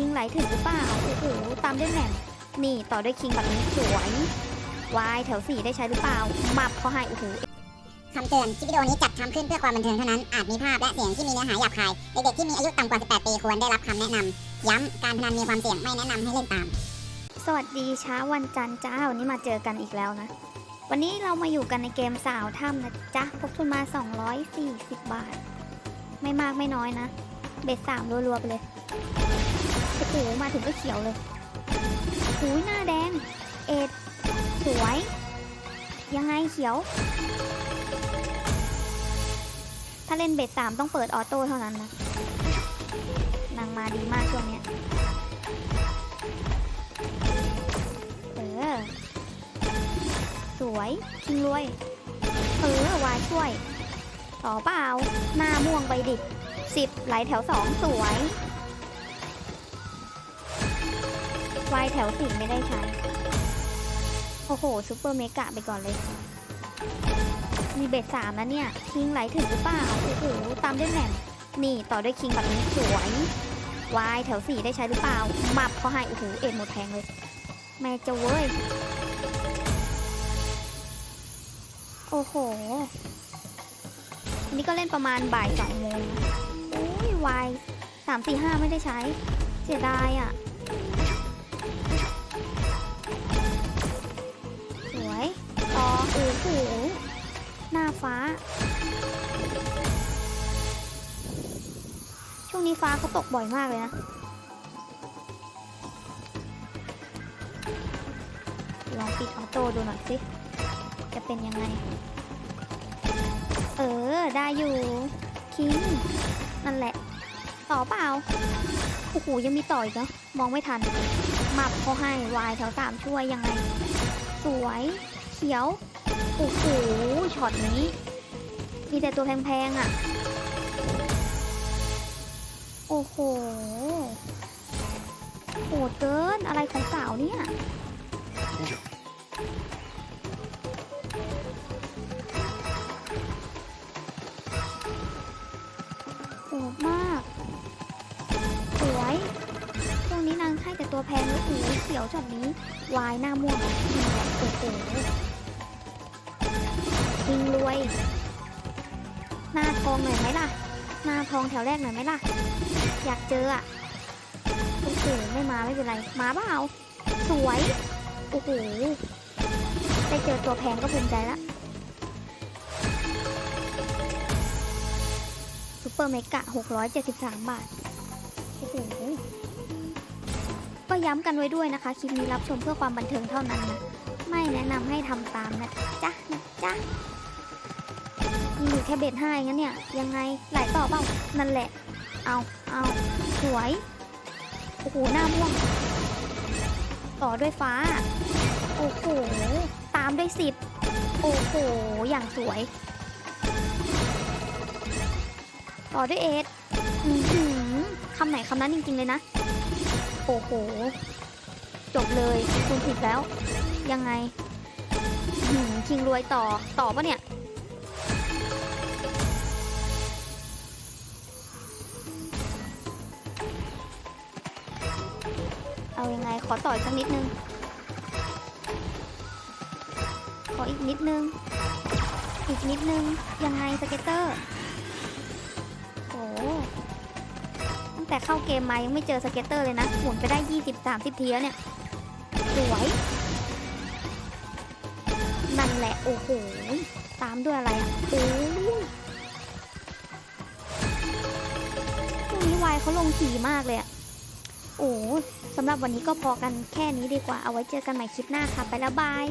คิงไหลถึงหรือเปล่าโอ้โหตามด้วยแหม่มนี่ต่อด้วยคิงแบบนี้สวยวายแถวสี่ได้ใช้หรือเปล่ามับเขาให้โอ้โหคำเตือน คลิปวิดีโอนี้จัดทำขึ้นเพื่อความบันเทิงเท่านั้น อาจมีภาพและเสียงที่มีเนื้อหาหยาบคาย เด็กๆที่มีอายุต่ำกว่า 18 ปีควรได้รับคำแนะนำ ย้ำ การพนันมีความเสี่ยงไม่แนะนำให้เล่นตาม สวัสดีเช้าวันจันทร์จ้า วันนี้มาเจอกันอีกแล้วนะ วันนี้เรามาอยู่กันในเกมสาวถ้ำนะจ๊ะพกทุนมา 240 บาท ไม่มากไม่น้อยนะ เบ็ดสามรัวๆไปเลย โอ้โหมาถึงก็เขียวเลยหูยหน้าแดง เอ็ด สวย ยังไงเขียว ถ้าเล่นเบ็ดสามต้องเปิดออโต้เท่านั้นนะ นางมาดีมากช่วงนี้เออ สวยคิงรวย เออวายช่วย ต่อเปล่า หน้าม่วงไปดิสิบไหลแถวสองสวย วายแถวสี่ไม่ได้ใช้ โอ้โหซูเปอร์เมกะไปก่อนเลย มีเบ็ดสามแล้วเนี่ย คิงไหลถึงหรือเปล่าโอ้โหตามด้วยแหม่มนี่ต่อด้วยคิงแบบนี้สวยวายแถวสี่ได้ใช้หรือเปล่ามับเขาให้โอ้โหเอ็ดหมดแพงเลย แม่จะเว้ย โอ้โห นี่ก็เล่นประมาณบ่ายสองโมงโอ้ยวายสามสี่ห้าไม่ได้ใช้ เสียดายอะ่ ฟ้า ช่วงนี้ฟ้าเขาตกบ่อยมากเลยนะ ลองปิดออโต้ดูหน่อยสิ จะเป็นยังไง เออ ได้อยู่ คิง นั่นแหละ ต่อเปล่า โอ้โห ยังมีต่ออีกเนาะมองไม่ทัน มับเขาให้วายแถวสามช่วยยังไง สวย เขียว โอ้โหช็อตนี้ มีแต่ตัวแพงๆอะ่ะ โอ้โหโหดเกินอะไรของสาวเนี่ยโหดมาก สวยช่วงนี้นางให้แต่ตัวแพงเลยโอ้โหเขียวช็อตนี้ วายหน้าม่วงนี่แห วยหน้าทองหน่อยไหมล่ะ หน้าทองแถวแรกหน่อยไหมล่ะ อยากเจออะโอ้โหไม่มาไม่เป็นไร มาเปล่าสวย โอ้โห ได้เจอตัวแพงก็ภูมิใจละซูเปอร์เมกะ 673 บาท โอ้โห ก็ย้ำกันไว้ด้วยนะคะ คลิปนี้รับชมเพื่อความบันเทิงเท่านั้นนะ ไม่แนะนำให้ทำตามนะจ๊ะนะจ๊ะ ค่เบ็ดห้างั้นเนี่ย ยังไงไหลต่อเปล่านั่นแหละ เอาเอาสวย โอ้โห หน้าม่วง ต่อด้วยฟ้า โอ้โห ตามด้วยสิบโอ้โห อย่างสวย ต่อด้วยเอสหือคำไหนคำนั้นจริง ๆ เลยนะ โอ้โห จบเลยคุณผิดแล้ว ยังไงหืมคิงรวยต่อ ต่อปะเนี่ย เอายังไงขอต่ออีกสักนิดนึง ขออีกนิดนึง อีกนิดนึง ยังไงสเก็ตเตอร์โอ้ตั้งแต่เข้าเกมมายังไม่เจอสเก็ตเตอร์เลยนะหมุนไปได้ 20-30 ทีแล้วเนี่ย สวย นั่นแหละ โอ้โห ตามด้วยอะไรอะโอ้ยช่วงนี้วายเขาลงถี่มากเลยอะ โอ้สำหรับวันนี้ก็พอกันแค่นี้ดีกว่าเอาไว้เจอกันใหม่คลิปหน้าค่ะ ไปแล้วบาย